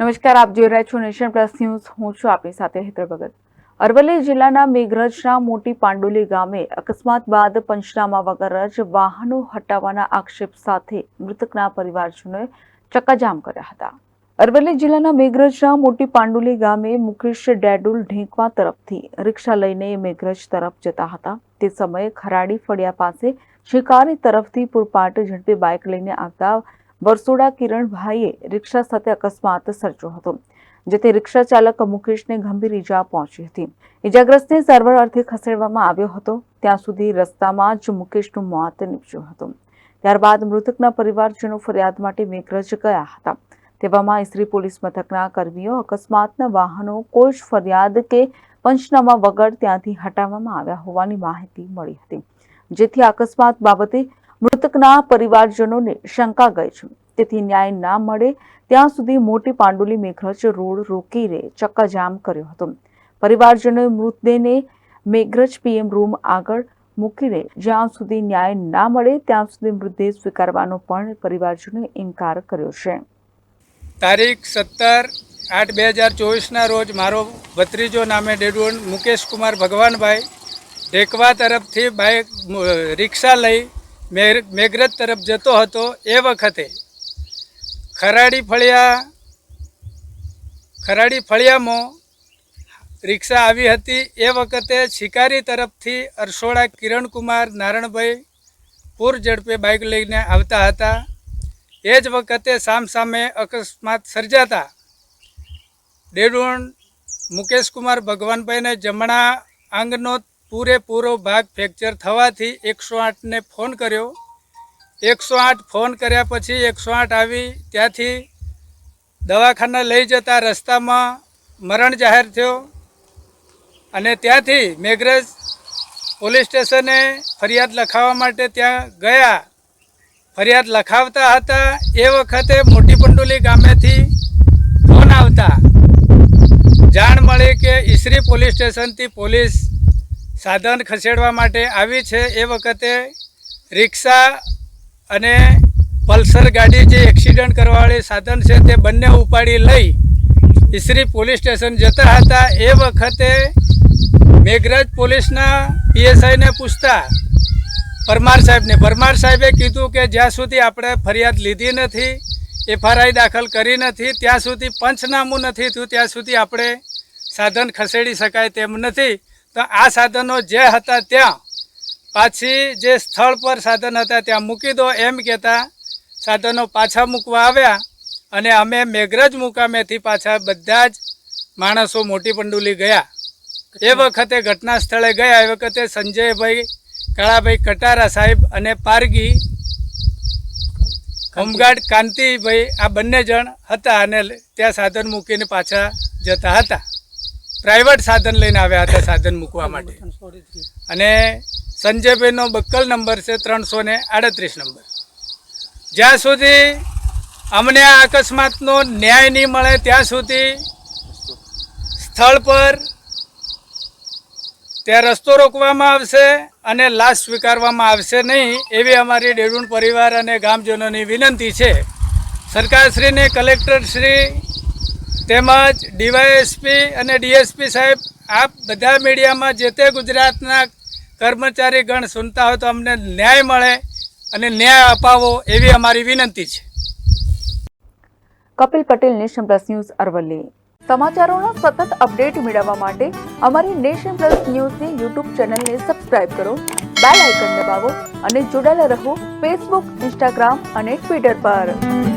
નમસ્કાર, આપ જોઈ રહ્યા છો નેશન પ્લસ ન્યૂઝ. હું છું આપની સાથે હેતર ભગત. અરવલ્લી જિલ્લાના મેઘરજના મોટી પાંડુલી ગામે અકસ્માત બાદ પંચનામા વગર જ વાહનો હટાવવાના આક્ષેપ સાથે મૃતકના પરિવારજનોએ ચક્કાજામ કર્યા હતા. અરવલ્લી જિલ્લાના મેઘરજના મોટી પાંડુલી ગામે મુકેશ ડેડુલ ઢેંકવા તરફથી રિક્ષા લઈને મેઘરજ તરફ જતા હતા. તે સમયે ખરાડી ફળિયા પાસે શિકારી તરફથી પૂરપાટ ઝડપે બાઇક લઈને આવતા વરસોડા કિરણભાઈએ રિક્ષા સાથે અકસ્માત સર્જ્યો હતો, જેથી રિક્ષા ચાલક મુકેશને ગંભીર ઈજા પહોંચી હતી. ઈજાગ્રસ્તને સારવાર અર્થે ખસેડવામાં આવ્યો હતો. ત્યાં સુધી રસ્તામાં જ મુકેશનું મોત નીપજ્યું હતું. ત્યારબાદ મૃતકના પરિવારજનો ફરિયાદ માટે મેઘરજ ગયા હતા. તેવામાં ઇસરી પોલીસ મથકના કર્મીઓ, અકસ્માતના વાહનો, કોઈ જ ફરિયાદ કે પંચનામા વગર ત્યાંથી હટાવવામાં આવ્યા હોવાની માહિતી મળી હતી. જેથી અકસ્માત બાબતે મૃતકના પરિવારજનોને શંકા ગઈ છે. તેથી ન્યાય ના મળે ત્યાં સુધી મોટી પાંડુલી મેઘરજ રોડ રોકીને ચક્કાજામ કર્યો હતો. પરિવારજનોએ મૃતદેહને મેઘરજ પીએમ રૂમ આગળ મૂકીને જ્યાં સુધી ન્યાય ના મળે ત્યાં સુધી મૃતદેહ સ્વીકારવાનો પણ પરિવારજનોએ ઇનકાર કર્યો છે. તારીખ સત્તર આઠ બે હજાર ચોવીસના રોજ મારો ભત્રીજો નામે ડેડવન મુકેશ કુમાર ભગવાનભાઈ ઢેકવા તરફથી બાઇક રિક્ષા લઈ મેઘરજ તરફ જતો હતો એ વખતે ખરાડી ફળિયા ખરાડી ફળિયામાં રિક્ષા આવી હતી. એ વખતે શિકારી તરફથી અરસોડા કિરણકુમાર નારણભાઈ પૂર ઝડપે બાઇક લઈને આવતા હતા. એ જ વખતે સામસામે અકસ્માત સર્જાતા ડેડુણ મુકેશકુમાર ભગવાનભાઈને જમણા આંગનો પૂરેપૂરો ભાગ ફ્રેક્ચર થવાથી એકસો આઠને ફોન કર્યો. એકસો આઠ ફોન કર્યા પછી એકસો આઠ આવી. ત્યાંથી દવાખાના લઈ જતા રસ્તામાં મરણ જાહેર થયો. અને ત્યાંથી મેઘરજ પોલીસ સ્ટેશને ફરિયાદ લખાવવા માટે ત્યાં ગયા. ફરિયાદ લખાવતા હતા. એ વખતે મોટી પંડોલી ગામેથી ફોન આવતા. જાણ મળી કે ઈસરી પોલીસ સ્ટેશનથી પોલીસ સાધન ખસેડવા માટે આવી છે, એ વખતે રિક્ષા અને પલ્સર ગાડી જે એક્સિડન્ટ કરવાવાળી સાધન છે, તે બંને ઉપાડી લઈ ઈસરી પોલીસ સ્ટેશન જતા હતા. એ વખતે મેઘરાજ પોલીસના પીએસઆઈને પૂછતા પરમાર સાહેબને. પરમાર સાહેબે કીધું કે જ્યાં સુધી આપણે ફરિયાદ લીધી નથી, એફઆરઆઈ દાખલ કરી નથી, ત્યાં સુધી પંચનામું નથી થયું, ત્યાં સુધી આપણે સાધન ખસેડી શકાય તેમ નથી. તો આ સાધનો જે હતા ત્યાં પાછી જે સ્થળ પર સાધન હતા ત્યાં મૂકી દો એમ કહેતા સાધનો પાછા મૂકવા આવ્યા અને અમે મેઘરજ મુકામેથી પાછા બધા જ માણસો મોટી પંડુલી ગયા. એ વખતે ઘટના સ્થળે ગયા એ વખતે સંજયભાઈ કાળાભાઈ કટારા સાહેબ અને પારગી હોમગાર્ડ કાંતિભાઈ આ બંને જણ હતા અને ત્યાં સાધન મૂકીને પાછા જતા હતા. પ્રાઇવેટ સાધન લઈને આવ્યા હતા સાધન મૂકવા માટે. અને સંજયભાઈનો બક્કલ નંબર છે ત્રણસો ને આડત્રીસ નંબર. જ્યાં સુધી અમને આ અકસ્માતનો ન્યાય નહીં મળે ત્યાં સુધી સ્થળ પર ત્યાં રસ્તો રોકવામાં આવશે અને લાશ સ્વીકારવામાં આવશે નહીં એવી અમારી ડેડુણ પરિવાર અને ગામજનોની વિનંતી છે. સરકારશ્રીને કલેક્ટરશ્રી તેમજ ડીવાયએસપી અને ડીએસપી સાહેબ, આપ બધા મીડિયામાં જે તે ગુજરાતના કર્મચારી ગણ સુનતા હોય તો અમને ન્યાય મળે અને ન્યાય અપાવો એવી અમારી વિનંતી છે. Kapil Patel, nation plus news, Aravalli. સમાચારોના સતત અપડેટ મેળવવા માટે અમારી નેશન પ્લસ ન્યૂઝની યુટ્યુબ ચેનલને સબસ્ક્રાઇબ કરો, બેલ આઇકન દબાવો અને જોડાયેલા રહો ફેસબુક, ઇન્સ્ટાગ્રામ અને ટ્વિટર પર.